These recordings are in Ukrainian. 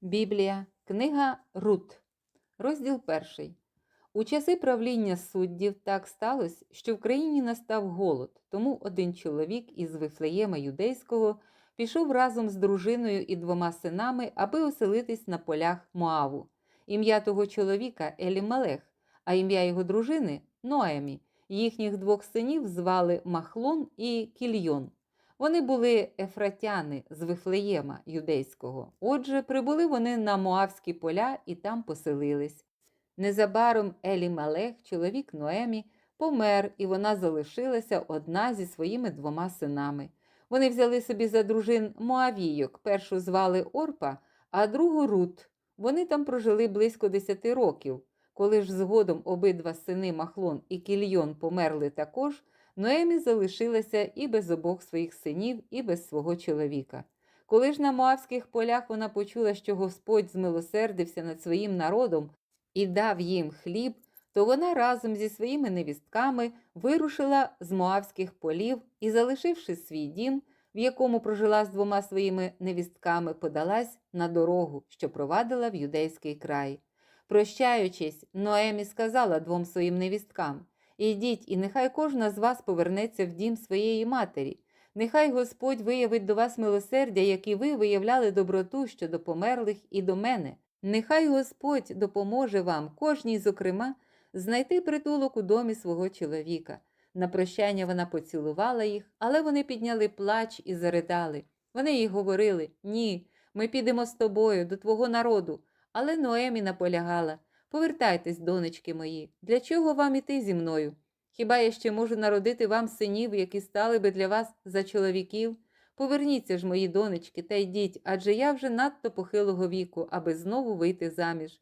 Біблія, книга Рут, розділ перший. У часи правління суддів так сталося, що в країні настав голод, тому один чоловік із Вифлеєма юдейського пішов разом з дружиною і двома синами, аби оселитись на полях Моаву. Ім'я того чоловіка Елімелех, а ім'я його дружини Ноемі. Їхніх двох синів звали Махлон і Кільйон. Вони були ефратяни з Вифлеєма юдейського. Отже, прибули вони на Моавські поля і там поселились. Незабаром Елі Малех, чоловік Ноемі, помер, і вона залишилася одна зі своїми двома синами. Вони взяли собі за дружин Моавійок. Першу звали Орпа, а другу Рут. Вони там прожили близько десяти років. Коли ж згодом обидва сини Махлон і Кільйон померли також, Ноемі залишилася і без обох своїх синів, і без свого чоловіка. Коли ж на Моавських полях вона почула, що Господь змилосердився над своїм народом і дав їм хліб, то вона разом зі своїми невістками вирушила з Моавських полів і, залишивши свій дім, в якому прожила з двома своїми невістками, подалась на дорогу, що провадила в юдейський край. Прощаючись, Ноемі сказала двом своїм невісткам Ідіть, і нехай кожна з вас повернеться в дім своєї матері. Нехай Господь виявить до вас милосердя, як і ви виявляли доброту щодо померлих і до мене. Нехай Господь допоможе вам, кожній, зокрема, знайти притулок у домі свого чоловіка. На прощання вона поцілувала їх, але вони підняли плач і заридали. Вони їй говорили Ні, ми підемо з тобою, до твого народу. Але Ноемі наполягала Повертайтесь, донечки мої, для чого вам іти зі мною? Хіба я ще можу народити вам синів, які стали би для вас за чоловіків? Поверніться ж, мої донечки, та йдіть, адже я вже надто похилого віку, аби знову вийти заміж.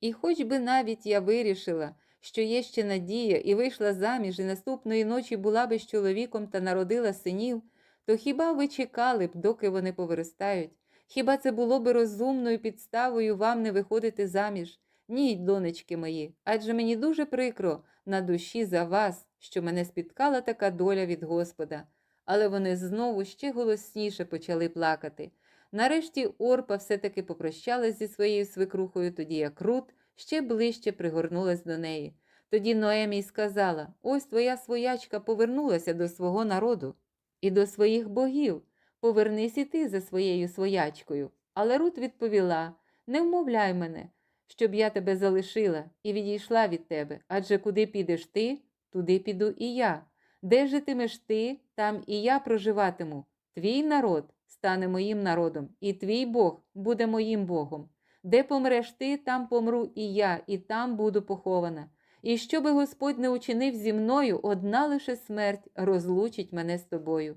І хоч би навіть я вирішила, що є ще надія, і вийшла заміж, і наступної ночі була би з чоловіком та народила синів, то хіба ви чекали б, доки вони повиростають? Хіба це було би розумною підставою вам не виходити заміж? Ні, донечки мої, адже мені дуже прикро на душі за вас, що мене спіткала така доля від Господа. Але вони знову ще голосніше почали плакати. Нарешті Орпа все-таки попрощалась зі своєю свекрухою, тоді як Рут ще ближче пригорнулась до неї. Тоді Ноемій сказала: Ось твоя своячка повернулася до свого народу і до своїх богів. Повернись і ти за своєю своячкою. Але Рут відповіла: Не вмовляй мене щоб я тебе залишила і відійшла від тебе, адже куди підеш ти, туди піду і я. Де житимеш ти, там і я проживатиму. Твій народ стане моїм народом, і твій Бог буде моїм Богом. Де помреш ти, там помру і я, і там буду похована. І що би Господь не учинив зі мною, одна лише смерть розлучить мене з тобою.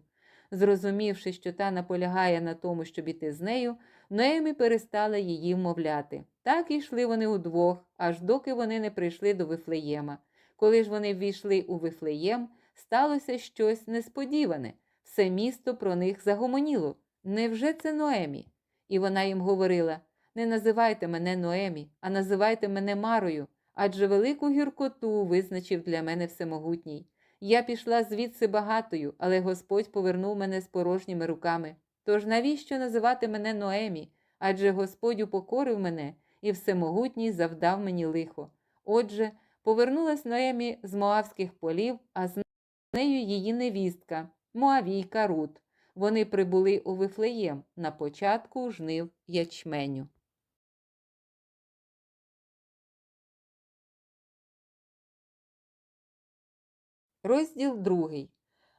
Зрозумівши, що та наполягає на тому, щоб іти з нею, Ноемі перестала її вмовляти. Так і йшли вони удвох, аж доки вони не прийшли до Вифлеєма. Коли ж вони ввійшли у Вифлеєм, сталося щось несподіване. Все місто про них загомоніло. Невже це Ноемі? І вона їм говорила не називайте мене Ноемі, а називайте мене Марою, адже велику гіркоту визначив для мене всемогутній. Я пішла звідси багатою, але Господь повернув мене з порожніми руками. Тож навіщо називати мене Ноемі? Адже Господь упокорив мене і всемогутній завдав мені лихо. Отже, повернулась Ноемі з Моавських полів, а з нею її невістка, Моавійка Рут. Вони прибули у Вифлеєм на початку жнив ячменю. Розділ другий.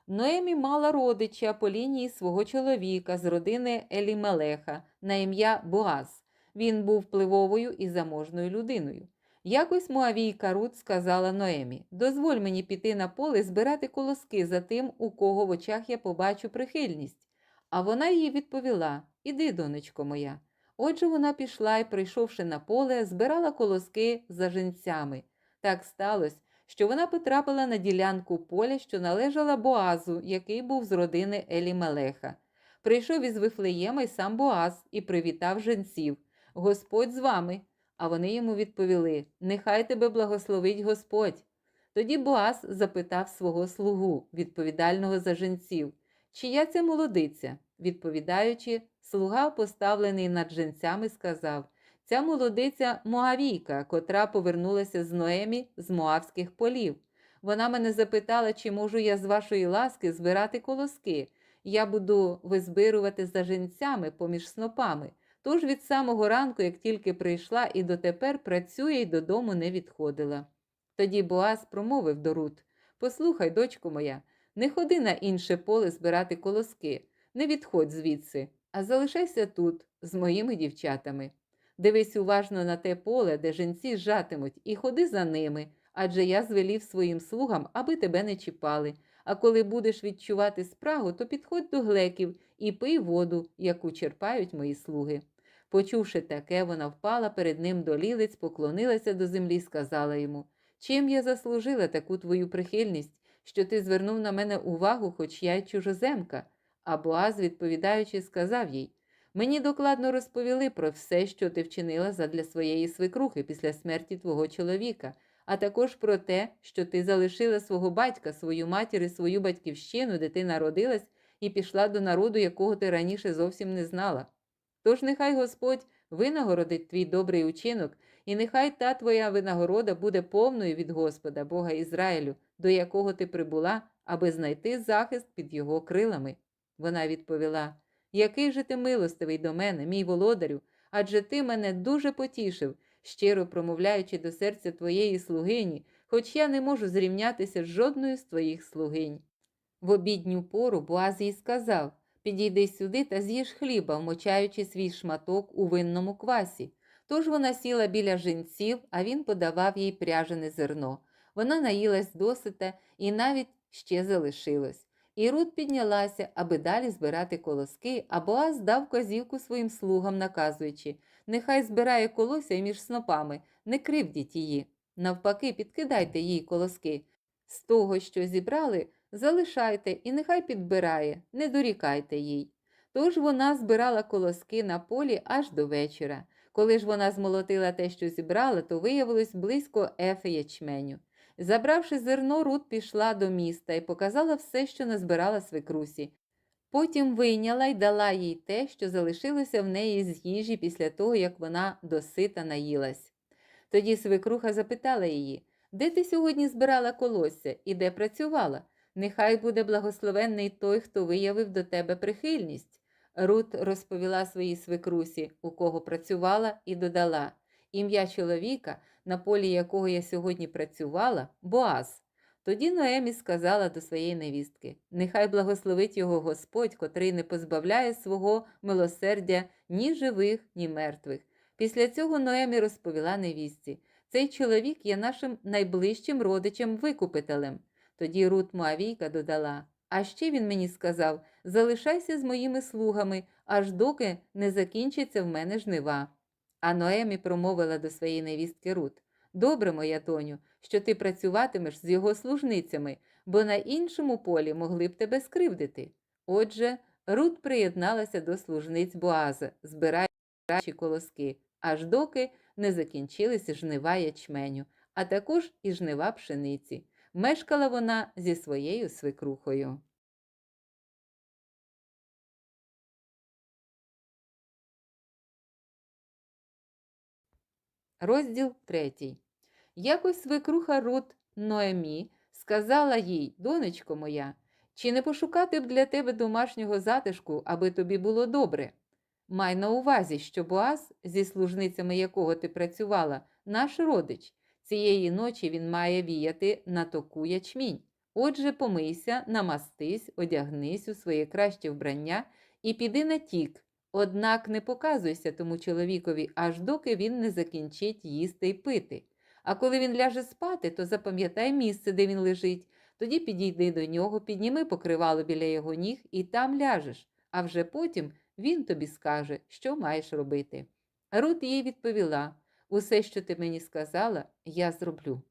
Ноемі мала родича по лінії свого чоловіка з родини Елімелеха на ім'я Боаз. Він був впливовою і заможною людиною. Якось Моавійка Рут сказала Ноемі: Дозволь мені піти на поле збирати колоски за тим, у кого в очах я побачу прихильність. А вона їй відповіла: Іди, донечко моя. Отже, вона пішла і, прийшовши на поле, збирала колоски за женцями. Так сталося, що вона потрапила на ділянку поля, що належала Боазу, який був з родини Елімелеха. Прийшов із Вифлеєма й сам Боаз і привітав женців. Господь з вами. А вони йому відповіли: Нехай тебе благословить Господь. Тоді Боаз запитав свого слугу, відповідального за женців, чия це молодиця. Відповідаючи, слуга, поставлений над женцями, сказав Ця молодиця Моавійка, котра повернулася з Ноемі з Моавських полів. Вона мене запитала, чи можу я з вашої ласки збирати колоски. Я буду визбирувати за женцями поміж снопами. Тож від самого ранку, як тільки прийшла і дотепер працює й додому не відходила. Тоді Боаз промовив до Рут Послухай, дочко моя, не ходи на інше поле збирати колоски, не відходь звідси, а залишайся тут з моїми дівчатами. Дивись уважно на те поле, де женці жатимуть, і ходи за ними, адже я звелів своїм слугам, аби тебе не чіпали. А коли будеш відчувати спрагу, то підходь до глеків і пий воду, яку черпають мої слуги. Почувши таке, вона впала перед ним до лілиць, поклонилася до землі і сказала йому Чим я заслужила таку твою прихильність, що ти звернув на мене увагу, хоч я й чужоземка? А Боаз, відповідаючи, сказав їй Мені докладно розповіли про все, що ти вчинила задля своєї свекрухи після смерті твого чоловіка, а також про те, що ти залишила свого батька, свою матір і свою батьківщину, де ти народилась, і пішла до народу, якого ти раніше зовсім не знала. Тож нехай Господь винагородить твій добрий учинок, і нехай та твоя винагорода буде повною від Господа, Бога Ізраїлю, до якого ти прибула, аби знайти захист під його крилами. Вона відповіла Який же ти милостивий до мене, мій володарю, адже ти мене дуже потішив, щиро промовляючи до серця твоєї слугині, хоч я не можу зрівнятися з жодною з твоїх слугинь. В обідню пору Боаз їй сказав Підійди сюди та з'їж хліба, вмочаючи свій шматок у винному квасі. Тож вона сіла біля жінців, а він подавав їй пряжене зерно. Вона наїлась досита і навіть ще залишилось. І Рут піднялася, аби далі збирати колоски, а Боаз дав казівку своїм слугам, наказуючи нехай збирає колося між снопами, не кривдіть її. Навпаки, підкидайте їй колоски. З того, що зібрали, залишайте і нехай підбирає, не дорікайте їй. Тож вона збирала колоски на полі аж до вечора. Коли ж вона змолотила те, що зібрала, то виявилось близько ефи ячменю. Забравши зерно, Рут пішла до міста і показала все, що назбирала свекрусі. Потім вийняла й дала їй те, що залишилося в неї з їжі після того, як вона досита наїлась. Тоді свекруха запитала її, де ти сьогодні збирала колосся і де працювала? Нехай буде благословенний той, хто виявив до тебе прихильність. Рут розповіла своїй свекрусі, у кого працювала, і додала ім'я чоловіка, на полі якого я сьогодні працювала, Боаз. Тоді Ноемі сказала до своєї невістки Нехай благословить його Господь, котрий не позбавляє свого милосердя ні живих, ні мертвих. Після цього Ноемі розповіла невістці цей чоловік є нашим найближчим родичем-викупителем. Тоді Рут Моавійка додала А ще він мені сказав залишайся з моїми слугами, аж доки не закінчиться в мене жнива. А Ноемі промовила до своєї невістки Рут Добре, моя доню, що ти працюватимеш з його служницями, бо на іншому полі могли б тебе скривдити. Отже, Рут приєдналася до служниць Боаза, збираючи колоски, аж доки не закінчилися жнива ячменю, а також і жнива пшениці. Мешкала вона зі своєю свекрухою. Розділ третій. Якось свекруха Рут Ноемі сказала їй, донечко моя, чи не пошукати б для тебе домашнього затишку, аби тобі було добре? Май на увазі, що Боаз, зі служницями якого ти працювала, наш родич. Цієї ночі він має віяти на току ячмінь. Отже, помийся, намастись, одягнись у своє краще вбрання і піди на тік. Однак не показуйся тому чоловікові, аж доки він не закінчить їсти й пити. А коли він ляже спати, то запам'ятай місце, де він лежить. Тоді підійди до нього, підніми покривало біля його ніг і там ляжеш, а вже потім він тобі скаже, що маєш робити. Рут їй відповіла усе, що ти мені сказала, я зроблю.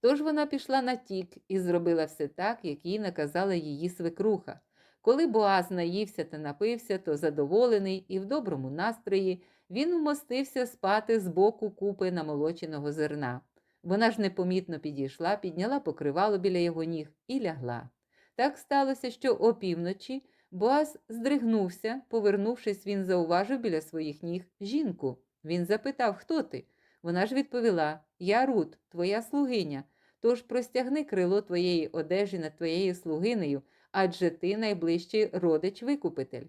Тож вона пішла на тік і зробила все так, як їй наказала її свекруха. Коли Боаз наївся та напився, то задоволений і в доброму настрої він вмостився спати з боку купи намолоченого зерна. Вона ж непомітно підійшла, підняла покривало біля його ніг і лягла. Так сталося, що опівночі Боаз здригнувся, повернувшись, він зауважив біля своїх ніг жінку. Він запитав, хто ти? Вона ж відповіла: Я Рут, твоя слугиня. Тож простягни крило твоєї одежі над твоєю слугинею, адже ти найближчий родич викупитель.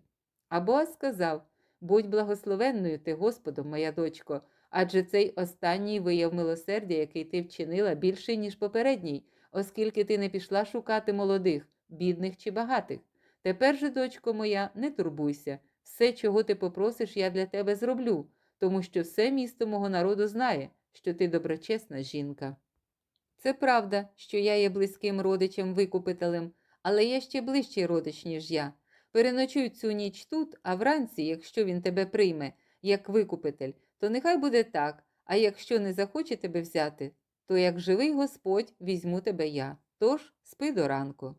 А Боаз сказав: Будь благословенною ти, Господом, моя дочко, адже цей останній вияв милосердя, який ти вчинила, більший, ніж попередній, оскільки ти не пішла шукати молодих, бідних чи багатих. Тепер же, дочко моя, не турбуйся, все, чого ти попросиш, я для тебе зроблю, тому що все місто мого народу знає, що ти доброчесна жінка. Це правда, що я є близьким родичем викупителем, але я ще ближчий родич, ніж я. Переночуй цю ніч тут, а вранці, якщо він тебе прийме, як викупитель, то нехай буде так, а якщо не захоче тебе взяти, то як живий Господь візьму тебе я. Тож спи до ранку.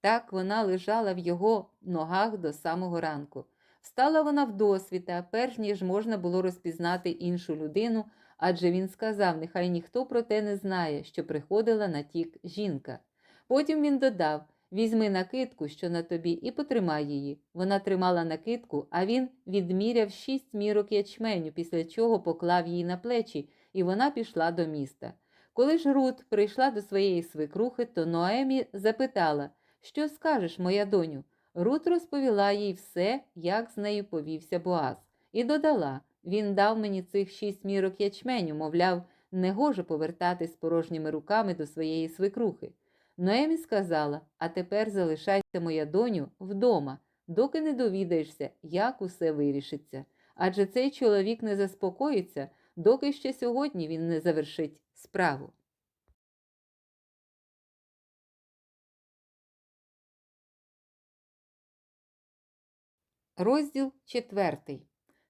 Так вона лежала в його ногах до самого ранку. Встала вона вдосвіта, перш ніж можна було розпізнати іншу людину, адже він сказав, нехай ніхто про те не знає, що приходила на тік жінка. Потім він додав Візьми накидку, що на тобі, і потримай її. Вона тримала накидку, а він відміряв шість мірок ячменю, після чого поклав її на плечі, і вона пішла до міста. Коли ж Рут прийшла до своєї свекрухи, то Ноемі запитала, що скажеш, моя доню? Рут розповіла їй все, як з нею повівся Боаз, і додала він дав мені цих шість мірок ячменю, мовляв, не гоже повертатись порожніми руками до своєї свекрухи. Ноемі сказала: А тепер залишайся, моя доню, вдома, доки не довідаєшся, як усе вирішиться. Адже цей чоловік не заспокоїться, доки ще сьогодні він не завершить справу. Розділ четвертий.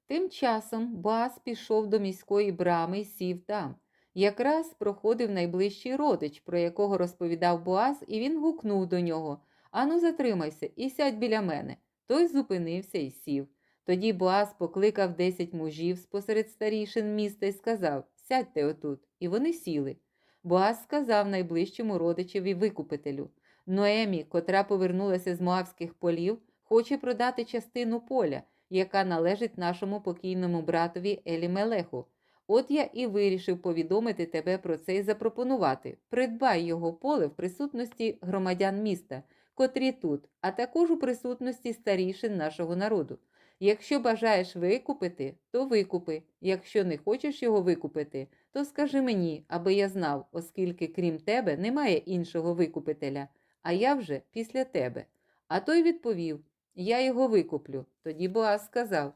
Тим часом Боаз пішов до міської брами і сів там. Якраз проходив найближчий родич, про якого розповідав Боаз, і він гукнув до нього Ану, затримайся і сядь біля мене. Той зупинився і сів. Тоді Боаз покликав десять мужів спосеред старішин міста і сказав Сядьте отут. І вони сіли. Боаз сказав найближчому родичеві викупителю Ноемі, котра повернулася з Моавських полів, хоче продати частину поля, яка належить нашому покійному братові Елімелеху. От я і вирішив повідомити тебе про це і запропонувати. Придбай його поле в присутності громадян міста, котрі тут, а також у присутності старішин нашого народу. Якщо бажаєш викупити, то викупи. Якщо не хочеш його викупити, то скажи мені, аби я знав, оскільки крім тебе немає іншого викупителя, а я вже після тебе. А той відповів: Я його викуплю. Тоді Боаз сказав: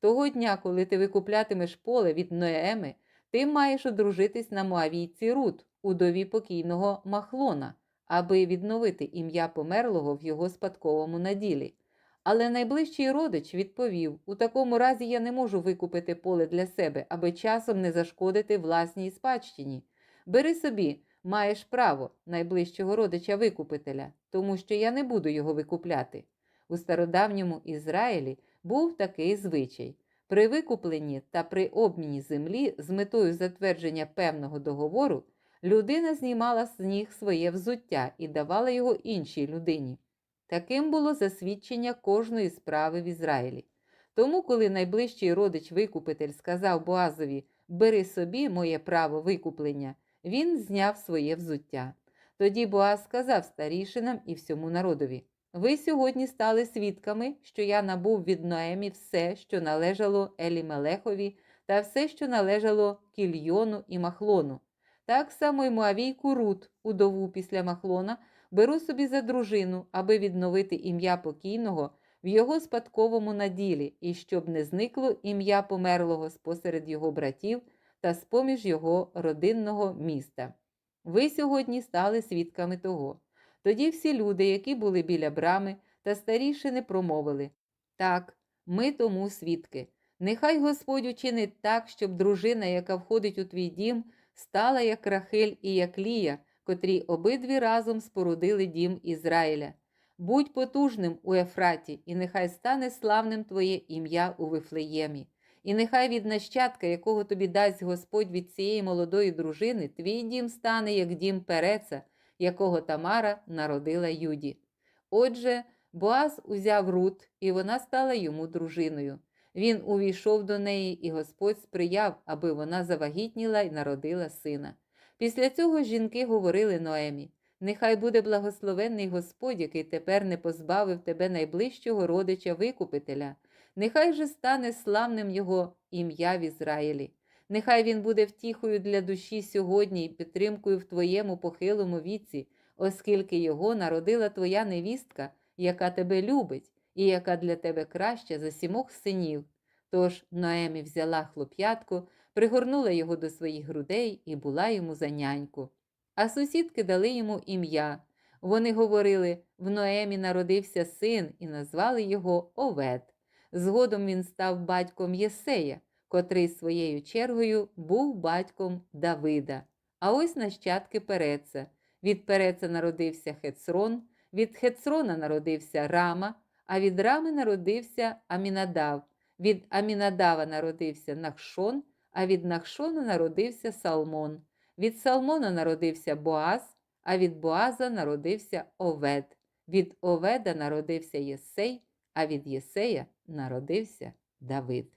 того дня, коли ти викуплятимеш поле від Ноеми, ти маєш одружитись на Моавійці Рут, удові покійного Махлона, аби відновити ім'я померлого в його спадковому наділі. Але найближчий родич відповів: у такому разі я не можу викупити поле для себе, аби часом не зашкодити власній спадщині. Бери собі, маєш право найближчого родича викупителя, тому що я не буду його викупляти. У стародавньому Ізраїлі був такий звичай. При викупленні та при обміні землі з метою затвердження певного договору людина знімала з ніг своє взуття і давала його іншій людині. Таким було засвідчення кожної справи в Ізраїлі. Тому, коли найближчий родич викупитель сказав Боазові Бери собі моє право викуплення, він зняв своє взуття. Тоді Боаз сказав старішинам і всьому народові ви сьогодні стали свідками, що я набув від Ноемі все, що належало Елімелехові, та все, що належало Кільйону і Махлону. Так само й Моавійку Рут, удову після Махлона, беру собі за дружину, аби відновити ім'я покійного в його спадковому наділі, і щоб не зникло ім'я померлого спосеред його братів та з-поміж його родинного міста. Ви сьогодні стали свідками того. Тоді всі люди, які були біля брами та старішини, промовили так, ми тому свідки. Нехай Господь учинить так, щоб дружина, яка входить у твій дім, стала як Рахель і як Лія, котрі обидві разом спорудили дім Ізраїля. Будь потужним у Ефраті, і нехай стане славним твоє ім'я у Вифлеємі. І нехай від нащадка, якого тобі дасть Господь від цієї молодої дружини, твій дім стане як дім Переца, якого Тамара народила Юді. Отже, Боаз узяв Рут, і вона стала йому дружиною. Він увійшов до неї, і Господь сприяв, аби вона завагітніла і народила сина. Після цього жінки говорили Ноемі: Нехай буде благословенний Господь, який тепер не позбавив тебе найближчого родича Викупителя. Нехай же стане славним його ім'я в Ізраїлі. Нехай він буде втіхою для душі сьогодні і підтримкою в твоєму похилому віці, оскільки його народила твоя невістка, яка тебе любить, і яка для тебе краща за сімох синів. Тож Ноемі взяла хлоп'ятку, пригорнула його до своїх грудей і була йому за няньку. А сусідки дали йому ім'я. Вони говорили: в Ноемі народився син, і назвали його Овед. Згодом він став батьком Єсея, котрий своєю чергою був батьком Давида. А ось нащадки Переца. Від Переца народився Хецрон, від Хецрона народився Рама, а від Рами народився Амінадав. Від Амінадава народився Нахшон, а від Нахшона народився Салмон. Від Салмона народився Боаз, а від Боаза народився Овед. Від Оведа народився Єсей, а від Єсея народився Давид.